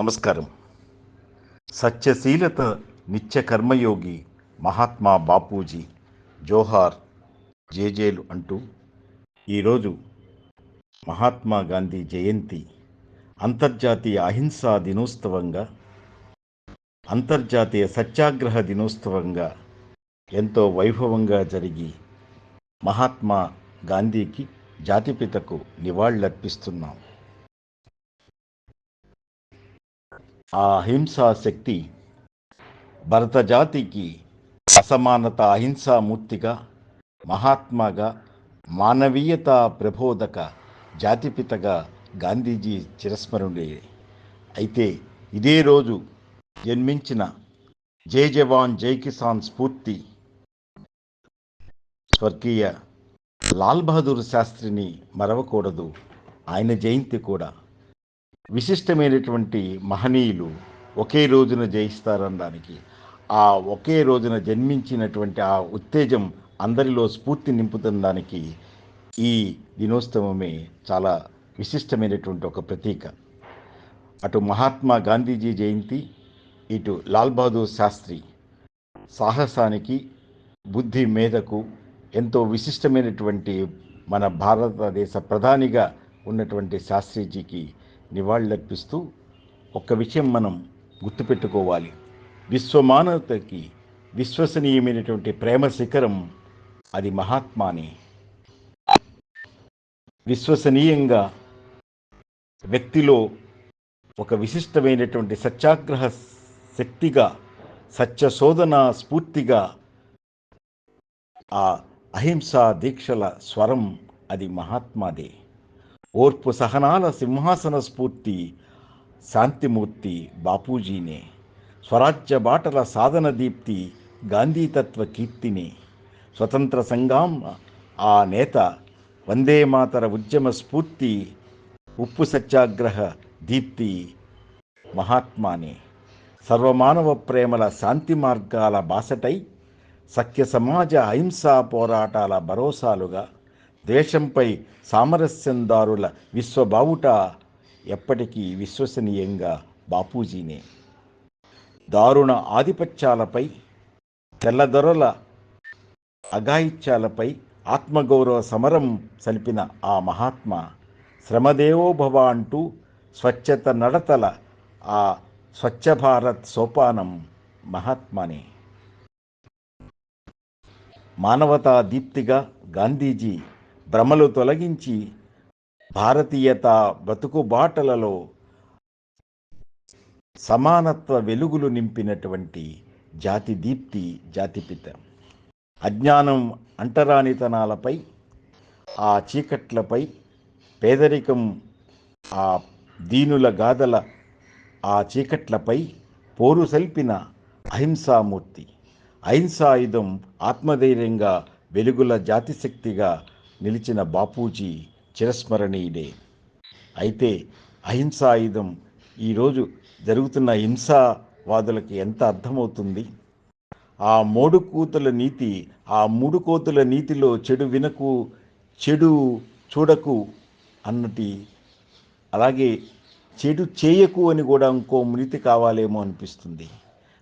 నమస్కారం. సత్యశీలత నిత్య కర్మయోగి మహాత్మా బాపూజీ జోహార్ జేజేలు అంటూ ఈరోజు మహాత్మా గాంధీ జయంతి అంతర్జాతీయ అహింసా దినోత్సవంగా అంతర్జాతీయ సత్యాగ్రహ దినోత్సవంగా ఎంతో వైభవంగా జరిగి మహాత్మా గాంధీకి జాతిపితకు నివాళులర్పిస్తున్నాం. ఆ అహింసా శక్తి భరత జాతికి అసమానత అహింసామూర్తిగా మహాత్మాగా మానవీయత ప్రబోధక జాతిపితగా గాంధీజీ చిరస్మరణే అయితే ఇదే రోజు జన్మించిన జై జవాన్ జై కిసాన్ స్ఫూర్తి స్వర్గీయ లాల్ బహదూర్ శాస్త్రిని మరవకూడదు. ఆయన జయంతి కూడా విశిష్టమైనటువంటి మహనీయులు ఒకే రోజున జయిస్తారనడానికి ఆ ఒకే రోజున జన్మించినటువంటి ఆ ఉత్తేజం అందరిలో స్ఫూర్తి నింపుతుందానికి ఈ దినోత్సవమే చాలా విశిష్టమైనటువంటి ఒక ప్రతీక. అటు మహాత్మా గాంధీజీ జయంతి ఇటు లాల్ బహదూర్ శాస్త్రి సాహసానికి బుద్ధి మేధకు ఎంతో విశిష్టమైనటువంటి మన భారతదేశ ప్రధానిగా ఉన్నటువంటి శాస్త్రిజీకి నివాళులర్పిస్తూ ఒక్క విషయం మనం గుర్తుపెట్టుకోవాలి. విశ్వమానవతకి విశ్వసనీయమైనటువంటి ప్రేమ శిఖరం అది మహాత్మానే. విశ్వసనీయంగా వ్యక్తిలో ఒక విశిష్టమైనటువంటి సత్యాగ్రహ శక్తిగా సత్య శోధన స్ఫూర్తిగా ఆ అహింసా దీక్షల స్వరం అది మహాత్మాదే. ఓర్పు సహనాల సింహాసన స్ఫూర్తి శాంతిమూర్తి బాపూజీనే. స్వరాజ్య బాటల సాధన దీప్తి గాంధీతత్వ కీర్తిని. స్వతంత్ర సంఘం ఆ నేత వందే మాతర ఉద్యమ స్ఫూర్తి ఉప్పు సత్యాగ్రహ దీప్తి మహాత్మానే. సర్వమానవ ప్రేమల శాంతి మార్గాల బాసటై సఖ్య సమాజ అహింసా పోరాటాల భరోసాలుగా దేశంపై సామరస్యందారుల విశ్వబావుట ఎప్పటికీ విశ్వసనీయంగా బాపూజీనే. దారుణ ఆధిపత్యాలపై తెల్లదొరల అఘాయిత్యాలపై ఆత్మగౌరవ సమరం సలిపిన ఆ మహాత్మ శ్రమదేవోభవ అంటూ స్వచ్ఛత నడతల ఆ స్వచ్ఛ భారత్ సోపానం మహాత్మానే. మానవతా దీప్తిగా గాంధీజీ భ్రమలు తొలగించి భారతీయత బతుకుబాటలలో సమానత్వ వెలుగులు నింపినటువంటి జాతి దీప్తి జాతిపిత అజ్ఞానం అంటరానితనాలపై ఆ చీకట్లపై పేదరికం ఆ దీనుల గాథల ఆ చీకట్లపై పోరు సల్పిన అహింసామూర్తి. అహింసాయుధం ఆత్మధైర్యంగా వెలుగుల జాతిశక్తిగా నిలిచిన బాపూజీ చిరస్మరణీయుడే. అయితే అహింసాయుధం ఈరోజు జరుగుతున్న హింసావాదులకి ఎంత అర్థమవుతుంది? ఆ మూడు కూతుల నీతి ఆ మూడు కోతుల నీతిలో చెడు వినకు చెడు చూడకు అన్నటి అలాగే చెడు చేయకు అని కూడా ఇంకో నీతి కావాలేమో అనిపిస్తుంది.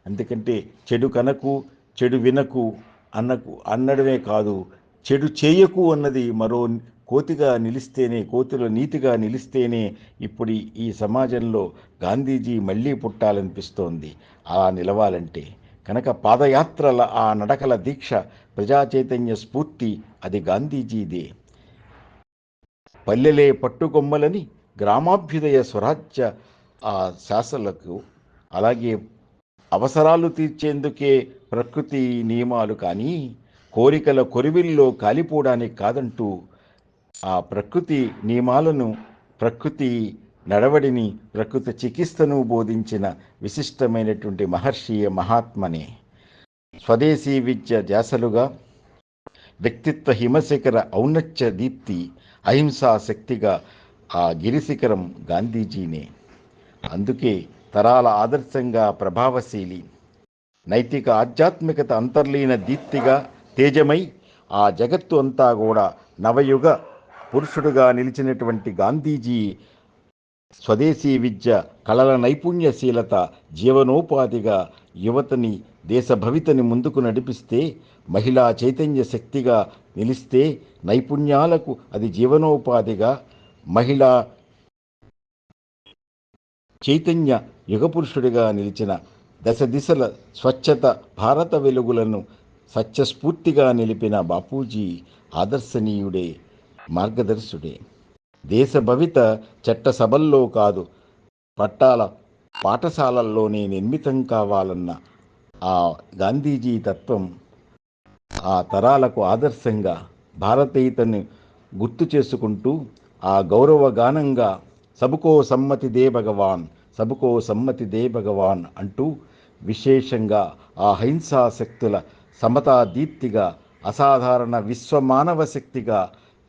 ఎందుకంటే చెడు కనకు చెడు వినకు అన్నకు అన్నడమే కాదు చెడు చేయకు అన్నది మరో కోతిగా నిలిస్తేనే కోతిలో నీతిగా నిలిస్తేనే ఇప్పుడు ఈ సమాజంలో గాంధీజీ మళ్ళీ పుట్టాలనిపిస్తోంది. అలా నిలవాలంటే కనుక పాదయాత్రల ఆ నడకల దీక్ష ప్రజా చైతన్య స్ఫూర్తి అది గాంధీజీదే. పల్లెలే పట్టుకొమ్మలని గ్రామాభ్యుదయ స్వరాజ్య ఆ శాసలకు అలాగే అవసరాలు తీర్చేందుకే ప్రకృతి నియమాలు కానీ కోరికల కొరివిల్లో కాలిపోవడానికి కాదంటూ ఆ ప్రకృతి నియమాలను ప్రకృతి నడవడిని ప్రకృతి చికిత్సను బోధించిన విశిష్టమైనటువంటి మహర్షీయ మహాత్మని స్వదేశీ విద్య ధ్యాసలుగా వ్యక్తిత్వ హిమశిఖర ఔన్నత్య దీప్తి అహింసా శక్తిగా ఆ గిరిశిఖరం గాంధీజీనే. అందుకే తరాల ఆదర్శంగా ప్రభావశీలి నైతిక ఆధ్యాత్మికత అంతర్లీన దీప్తిగా తేజమై ఆ జగత్తు అంతా కూడా నవయుగ పురుషుడుగా నిలిచినటువంటి గాంధీజీ స్వదేశీ విద్య కళల నైపుణ్యశీలత జీవనోపాధిగా యువతని దేశ భవితని ముందుకు నడిపిస్తే మహిళా చైతన్య శక్తిగా నిలిస్తే నైపుణ్యాలకు అది జీవనోపాధిగా మహిళా చైతన్య యుగపురుషుడిగా నిలిచిన దశ దిశల స్వచ్ఛత భారత వెలుగులను సత్యస్ఫూర్తిగా నిలిపిన బాపూజీ ఆదర్శనీయుడే మార్గదర్శుడే. దేశ భవిత చట్టసభల్లో కాదు పట్టాల పాఠశాలల్లోనే నిర్మితం కావాలన్న ఆ గాంధీజీ తత్వం ఆ తరాలకు ఆదర్శంగా భారతీయతను గుర్తు చేసుకుంటూ ఆ గౌరవగానంగా సబుకో సమ్మతి దే భగవాన్ సబుకో సమ్మతి దే భగవాన్ అంటూ విశేషంగా ఆ హింసాశక్తుల శక్తుల సమతా దీప్తిగా అసాధారణ విశ్వమానవ శక్తిగా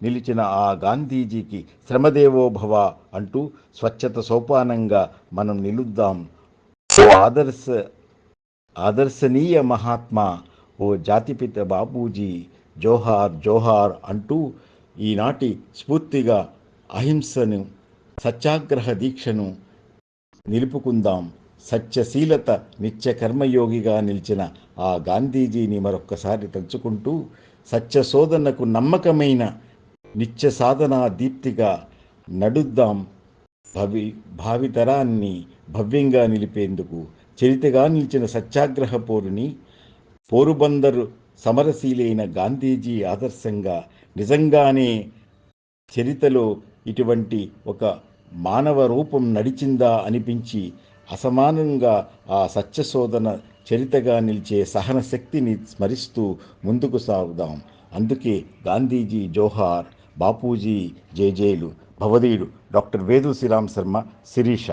నిలిచిన ఆ గాంధీజీకి శ్రమదేవోభవ అంటూ స్వచ్ఛత సోపానంగా మనం నిలుద్దాం. ఓ ఆదర్శ ఆదర్శనీయ మహాత్మా ఓ జాతిపిత బాపూజీ జోహార్ జోహార్ అంటూ ఈనాటి స్ఫూర్తిగా అహింసను సత్యాగ్రహ దీక్షను నిలుపుకుందాం. సత్యశీలత నిత్య కర్మయోగిగా నిలిచిన ఆ గాంధీజీని మరొక్కసారి తలుచుకుంటూ సత్య శోధనకు నమ్మకమైన నిత్య సాధనా దీప్తిగా నడుద్దాం భవి భావితరాన్ని భవ్యంగా నిలిపేందుకు చరితగా నిలిచిన సత్యాగ్రహ పోరుని పోరుబందరు సమరశీలైన గాంధీజీ ఆదర్శంగా నిజంగానే చరితలో ఇటువంటి ఒక మానవ రూపం నడిచిందా అనిపించి అసమానంగా ఆ సత్యశోధన చరితగా నిలిచే సహన శక్తిని స్మరిస్తూ ముందుకు సాగుదాం. అందుకే గాంధీజీ జోహార్ బాపూజీ జేజేలు భవదీయుడు డాక్టర్ వేదు శ్రీరామ్ శర్మ శిరీష.